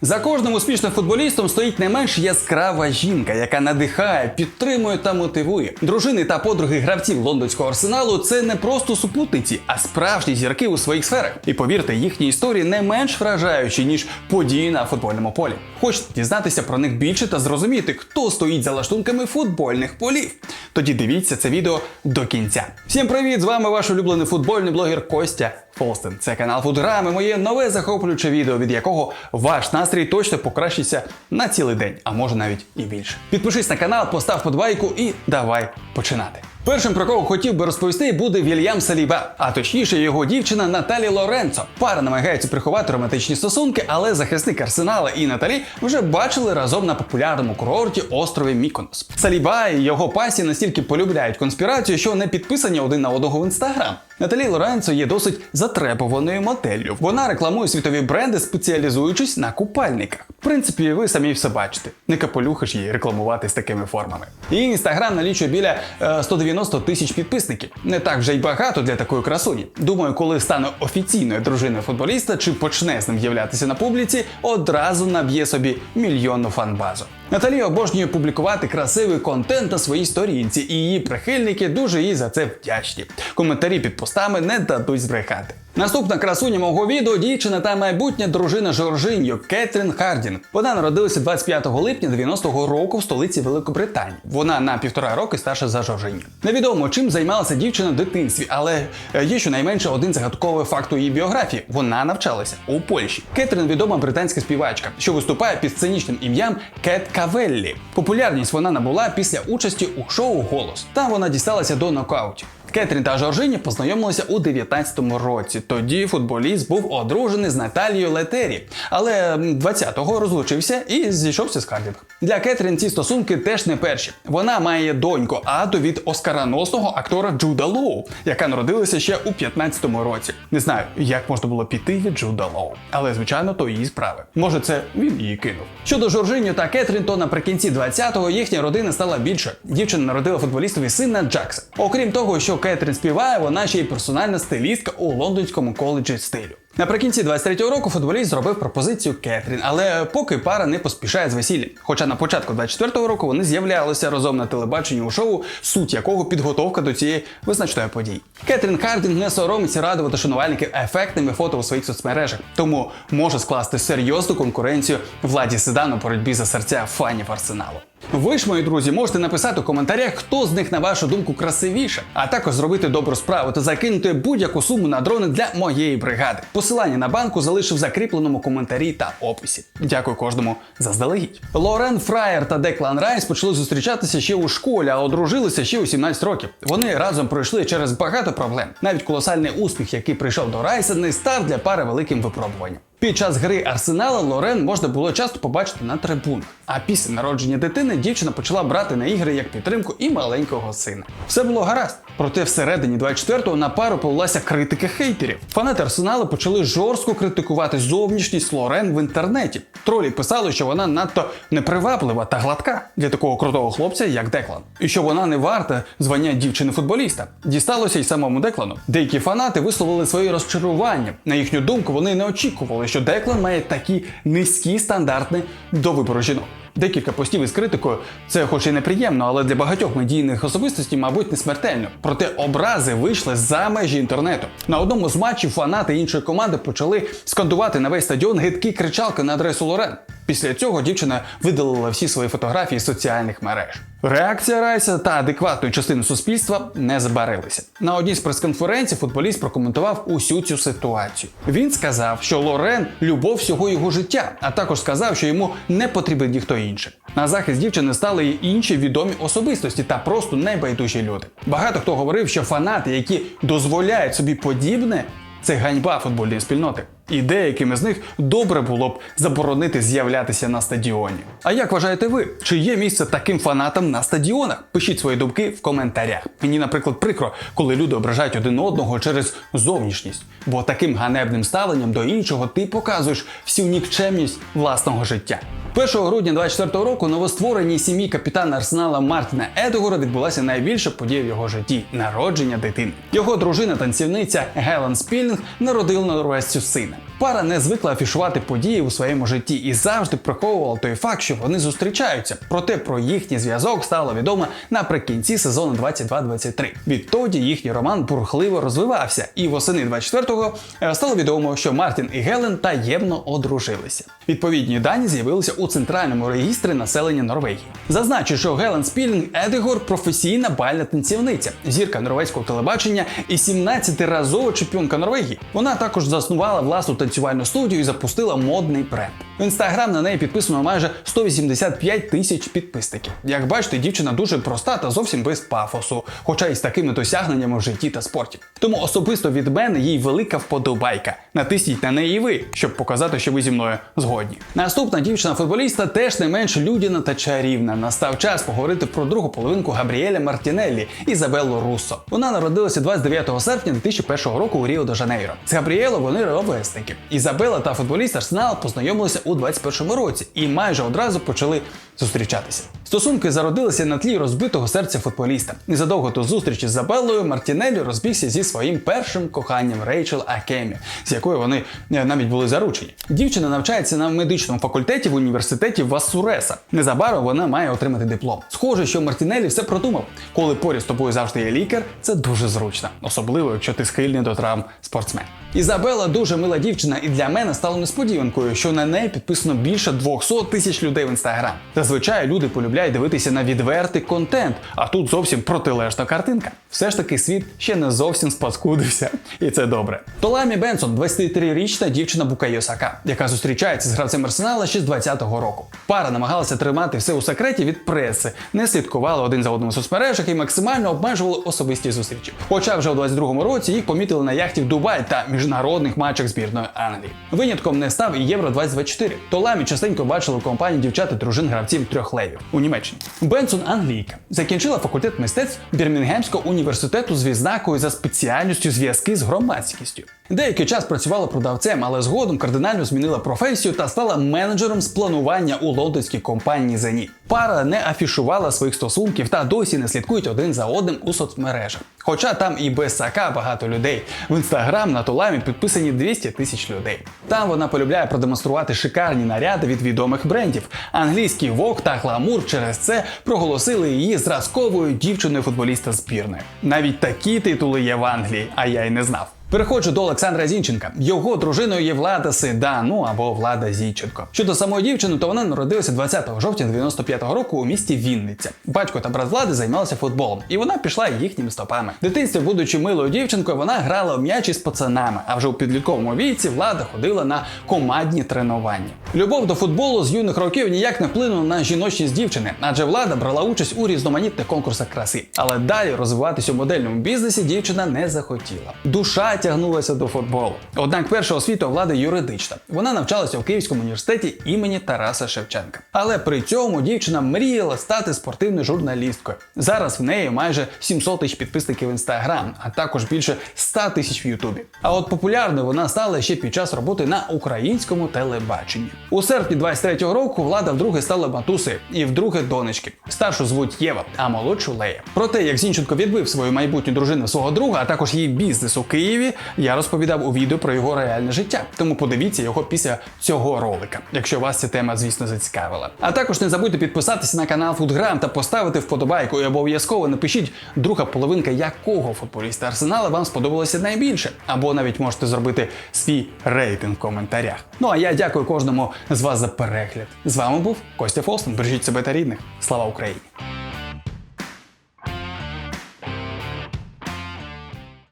За кожним успішним футболістом стоїть не менш яскрава жінка, яка надихає, підтримує та мотивує. Дружини та подруги гравців лондонського арсеналу це не просто супутниці, а справжні зірки у своїх сферах. І повірте, їхні історії не менш вражаючі ніж події на футбольному полі. Хочете дізнатися про них більше та зрозуміти, хто стоїть за лаштунками футбольних полів. Тоді дивіться це відео до кінця. Всім привіт! З вами ваш улюблений футбольний блогер Костя Фолстен. Це канал Футграм моє нове захоплююче відео, від якого ваш настрій точно покращиться на цілий день, а може навіть і більше. Підпишись на канал, постав подбайку і давай починати. Першим про кого хотів би розповісти буде Вільям Саліба, а точніше його дівчина Наталі Лоренцо. Пара намагається приховати романтичні стосунки, але захисник Арсенала і Наталі вже бачили разом на популярному курорті острові Міконос. Саліба і його пасі настільки полюбляють конспірацію, що не підписані один на одного в інстаграм. Наталі Лоренцо є досить затребуваною моделлю. Вона рекламує світові бренди, спеціалізуючись на купальниках. В принципі, ви самі все бачите. Не капелюхиш її рекламувати з такими формами. Її інстаграм налічує біля е, 190 тисяч підписників. Не так вже й багато для такої красуні. Думаю, коли стане офіційною дружиною футболіста чи почне з ним з'являтися на публіці, одразу наб'є собі мільйонну фанбазу. Наталі обожнює публікувати красивий контент на своїй сторінці, і її прихильники дуже їй за це вдячні. Коментарі під постами не дадуть збрехати. Наступна красуня мого відео дівчина та майбутня дружина Жоржиньо Кетрін Хардінг. Вона народилася 25 липня 90-го року в столиці Великобританії. Вона на півтора роки старша за Жоржиньо. Невідомо чим займалася дівчина в дитинстві, але е, є щонайменше один загадковий факт у її біографії. Вона навчалася у Польщі. Кетрін відома британська співачка, що виступає під сценічним ім'ям Кет Кавеллі. Популярність вона набула після участі у шоу Голос. Там вона дісталася до нокаутів. Кетрін та Жоржині познайомилися у 19-му році. Тоді футболіст був одружений з Наталією Летері, але 20-го розлучився і зійшовся з Кардінг. Для Кетрін ці стосунки теж не перші. Вона має доньку Аду від оскароносного актора Джуда Лоу, яка народилася ще у 15-му році. Не знаю, як можна було піти від Джуда Лоу, але звичайно то її справи. Може, це він її кинув. Щодо Жоржиню та Кетрін, то наприкінці 20-го їхня родина стала більше. Дівчина народила футболістові сина Джакса. Окрім того, що Кетрін співає, вона ще й персональна стилістка у лондонському коледжі стилю. Наприкінці 23-го року футболіст зробив пропозицію Кетрін, але поки пара не поспішає з весіллям. Хоча на початку 24-го року вони з'являлися разом на телебаченні у шоу, суть якого підготовка до цієї визначної події. Кетрін Хардінг не соромиться радувати шанувальників ефектними фото у своїх соцмережах, тому може скласти серйозну конкуренцію владі Седану боротьбі за серця фанів арсеналу. Ви ж, мої друзі, можете написати у коментарях, хто з них, на вашу думку, красивіше, а також зробити добру справу та закинути будь-яку суму на дрони для моєї бригади. Посилання на банку залишив в закріпленому коментарі та описі. Дякую кожному заздалегідь. Лорен Фраєр та Деклан Райс почали зустрічатися ще у школі, а одружилися ще у 17 років. Вони разом пройшли через багато проблем. Навіть колосальний успіх, який прийшов до Райса, не став для пари великим випробуванням. Під час гри Арсенала Лорен можна було часто побачити на трибунах. А після народження дитини дівчина почала брати на ігри як підтримку і маленького сина. Все було гаразд. Проте всередині 24-го на пару повелася критика хейтерів. Фанати Арсеналу почали жорстко критикувати зовнішність Лорен в інтернеті. Тролі писали, що вона надто неприваблива та гладка для такого крутого хлопця, як Деклан, і що вона не варта звання дівчини-футболіста. Дісталося й самому Деклану. Деякі фанати висловили свої розчарування. На їхню думку, вони не очікували, що Деклан має такі низькі стандарти до вибору жінок. Декілька постів із критикою це, хоч і неприємно, але для багатьох медійних особистостей, мабуть, не смертельно. Проте образи вийшли за межі інтернету. На одному з матчів фанати іншої команди почали скандувати на весь стадіон гидкі кричалки на адресу Лорен. Після цього дівчина видалила всі свої фотографії з соціальних мереж. Реакція Райса та адекватної частини суспільства не забарилися. На одній з прес-конференцій футболіст прокоментував усю цю ситуацію. Він сказав, що Лорен любов всього його життя, а також сказав, що йому не потрібен ніхто інший. На захист дівчини стали й інші відомі особистості та просто небайдужі люди. Багато хто говорив, що фанати, які дозволяють собі подібне, це ганьба футбольної спільноти. І деяким з них добре було б заборонити з'являтися на стадіоні. А як вважаєте ви, чи є місце таким фанатам на стадіонах? Пишіть свої думки в коментарях. Мені, наприклад, прикро, коли люди ображають один одного через зовнішність, бо таким ганебним ставленням до іншого ти показуєш всю нікчемність власного життя. 1 грудня 24 року новоствореній сім'ї капітана Арсенала Мартіна Едегора відбулася найбільша подія в його житті народження дитини. Його дружина танцівниця Гелен Спілінг народила на Норвезцю сина. Пара не звикла афішувати події у своєму житті і завжди приховувала той факт, що вони зустрічаються. Проте про їхній зв'язок стало відомо наприкінці сезону 22-23. Відтоді їхній роман бурхливо розвивався, і восени 24-го е, стало відомо, що Мартін і Гелен таємно одружилися. Відповідні дані з'явилися у центральному регістрі населення Норвегії. Зазначу, що Гелен Спілінг Едегор професійна бальна танцівниця, зірка норвезького телебачення і 17-разова чемпіонка Норвегії. Вона також заснувала власну танцювальну студію і запустила модний бренд. В інстаграм на неї підписано майже 185 тисяч підписників. Як бачите, дівчина дуже проста та зовсім без пафосу, хоча й з такими досягненнями в житті та спорті. Тому особисто від мене їй велика вподобайка. Натисніть на неї і ви, щоб показати, що ви зі мною згодні. Наступна дівчина-футболіста теж не менш людяна та чарівна. Настав час поговорити про другу половинку Габріеля Мартінеллі Ізабеллу Руссо. Вона народилася 29 серпня 2001 року у Ріо де Жанейро. З Габріело вони ровесники. Ізабела та футболіст Арсенал познайомилися у 21 році. І майже одразу почали зустрічатися. Стосунки зародилися на тлі розбитого серця футболіста. Незадовго до зустрічі з Забеллою Мартінеллі розбігся зі своїм першим коханням Рейчел Акемі, з якою вони е, навіть були заручені. Дівчина навчається на медичному факультеті в університеті Вассуреса. Незабаром вона має отримати диплом. Схоже, що Мартінеллі все продумав. Коли поряд з тобою завжди є лікар, це дуже зручно, особливо якщо ти схильний до травм спортсмен. Ізабела дуже мила дівчина, і для мене стало несподіванкою, що на неї підписано більше 200 тисяч людей в інстаграм. Зазвичай люди полюбляють дивитися на відвертий контент, а тут зовсім протилежна картинка. Все ж таки світ ще не зовсім спаскудився, і це добре. Толамі Бенсон, 23-річна дівчина Букайо Сака, яка зустрічається з гравцем Арсенала ще з 20-го року. Пара намагалася тримати все у секреті від преси, не слідкували один за одним у соцмережах і максимально обмежували особисті зустрічі. Хоча вже у 22-му році їх помітили на яхті в Дубай та міжнародних матчах збірної Англії. Винятком не став і Євро 2024. Толамі частенько бачили у компанії дівчат і дружин гравців трьох левів у Німеччині. Бенсон англійка. Закінчила факультет мистецтв Бірмінгемського університету з відзнакою за спеціальністю зв'язки з громадськістю. Деякий час працювала продавцем, але згодом кардинально змінила професію та стала менеджером з планування у лондонській компанії Зеніт. Пара не афішувала своїх стосунків та досі не слідкують один за одним у соцмережах. Хоча там і без сака багато людей. В інстаграм на Туламі підписані 200 тисяч людей. Там вона полюбляє продемонструвати шикарні наряди від відомих брендів. Англійський Vogue та гламур через це проголосили її зразковою дівчиною футболіста збірної. Навіть такі титули є в Англії, а я й не знав. Переходжу до Олександра Зінченка. Його дружиною є Влада Сида, ну або Влада Зінченко. Щодо самої дівчини, то вона народилася 20 жовтня 95-го року у місті Вінниця. Батько та брат влади займалися футболом, і вона пішла їхніми стопами. В дитинстві, будучи милою дівчинкою, вона грала в м'ячі з пацанами. А вже у підлітковому віці влада ходила на командні тренування. Любов до футболу з юних років ніяк не вплинула на жіночність дівчини, адже влада брала участь у різноманітних конкурсах краси. Але далі розвиватися у модельному бізнесі дівчина не захотіла. Душа тягнулася до футболу. Однак перша освіта влади юридична. Вона навчалася у Київському університеті імені Тараса Шевченка. Але при цьому дівчина мріяла стати спортивною журналісткою. Зараз в неї майже 700 тисяч підписників в інстаграм, а також більше 100 тисяч в Ютубі. А от популярною вона стала ще під час роботи на українському телебаченні. У серпні 23-го року влада вдруге стала матусею і вдруге донечки. Старшу звуть Єва, а молодшу Лея. Про те, як Зінченко відбив свою майбутню дружину свого друга, а також її бізнес у Києві, я розповідав у відео про його реальне життя. Тому подивіться його після цього ролика, якщо вас ця тема, звісно, зацікавила. А також не забудьте підписатися на канал Футграм та поставити вподобайку. І обов'язково напишіть друга половинка, якого футболіста Арсенала вам сподобалося найбільше. Або навіть можете зробити свій рейтинг в коментарях. Ну а я дякую кожному з вас за перегляд. З вами був Костя Фолстон. Бережіть себе та рідних. Слава Україні!